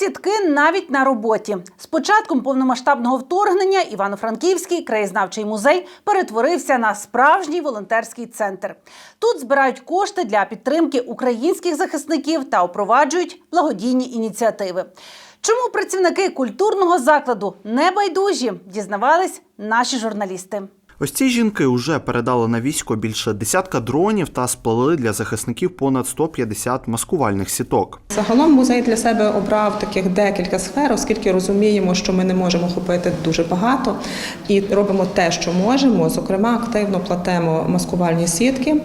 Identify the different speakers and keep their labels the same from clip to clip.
Speaker 1: Сітки навіть на роботі. З початком повномасштабного вторгнення Івано-Франківський краєзнавчий музей перетворився на справжній волонтерський центр. Тут збирають кошти для підтримки українських захисників та впроваджують благодійні ініціативи. Чому працівники культурного закладу не байдужі, дізнавались наші журналісти.
Speaker 2: Ось ці жінки вже передали на військо більше десятка дронів та сплели для захисників понад 150 маскувальних сіток.
Speaker 3: Загалом музей для себе обрав таких декілька сфер, оскільки розуміємо, що ми не можемо охопити дуже багато і робимо те, що можемо. Зокрема, активно платимо маскувальні сітки.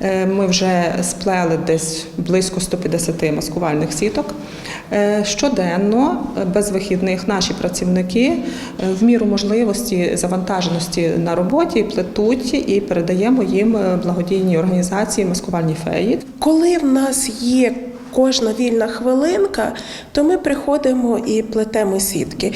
Speaker 3: Е, Ми вже сплели десь близько 150 маскувальних сіток. Е, Щоденно, без вихідних, наші працівники е, в міру можливості завантаженості на роботі плетуть і передаємо їм е, благодійні організації маскувальні феї.
Speaker 4: Коли в нас є кожна вільна хвилинка, то ми приходимо і плетемо сітки.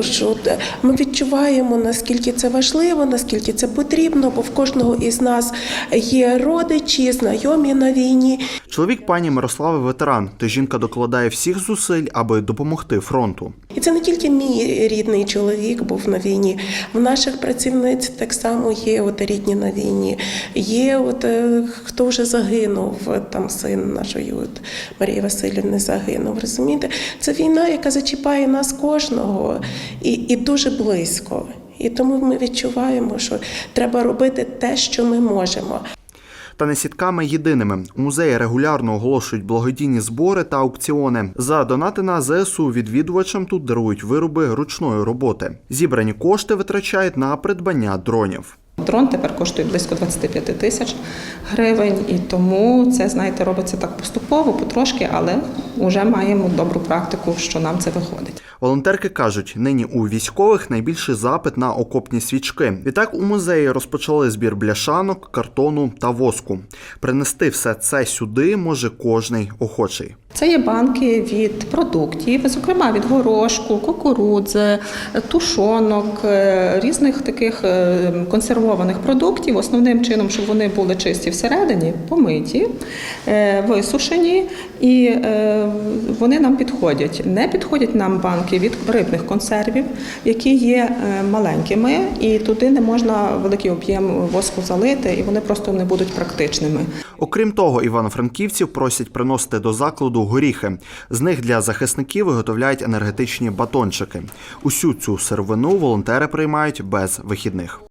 Speaker 4: Що ми відчуваємо, наскільки це важливо, наскільки це потрібно, бо в кожного із нас є родичі, знайомі на війні.
Speaker 2: Чоловік пані Мирослави ветеран, то жінка докладає всіх зусиль, аби допомогти фронту.
Speaker 4: І це не тільки мій рідний чоловік був на війні. В наших працівниць так само є от рідні на війні. Є от е, хто вже загинув, там син нашої от Марії Васильівни загинув. Розумієте, це війна, яка зачіпає нас кожного і, і дуже близько. І тому ми відчуваємо, що треба робити те, що ми можемо.
Speaker 2: Та не сітками єдиними. У музеї регулярно оголошують благодійні збори та аукціони. За донати на ЗСУ відвідувачам тут дарують вироби ручної роботи. Зібрані кошти витрачають на придбання дронів.
Speaker 3: Дрон тепер коштує близько 25 тисяч гривень, і тому це, знаєте, робиться так поступово, потрошки, але вже маємо добру практику, що нам це виходить.
Speaker 2: Волонтерки кажуть, нині у військових найбільший запит на окопні свічки. Відтак у музеї розпочали збір бляшанок, картону та воску. Принести все це сюди може кожний охочий.
Speaker 3: Це є банки від продуктів, зокрема від горошку, кукурудзи, тушонок, е, різних таких е, консервованих продуктів. Основним чином, щоб вони були чисті всередині, помиті, е, висушені, і вони нам підходять. Не підходять нам банки від рибних консервів, які є маленькими, і туди не можна великий об'єм воску залити, і вони просто не будуть практичними.
Speaker 2: Окрім того, івано-франківців просять приносити до закладу горіхи. З них для захисників виготовляють енергетичні батончики. Усю цю сировину волонтери приймають без вихідних.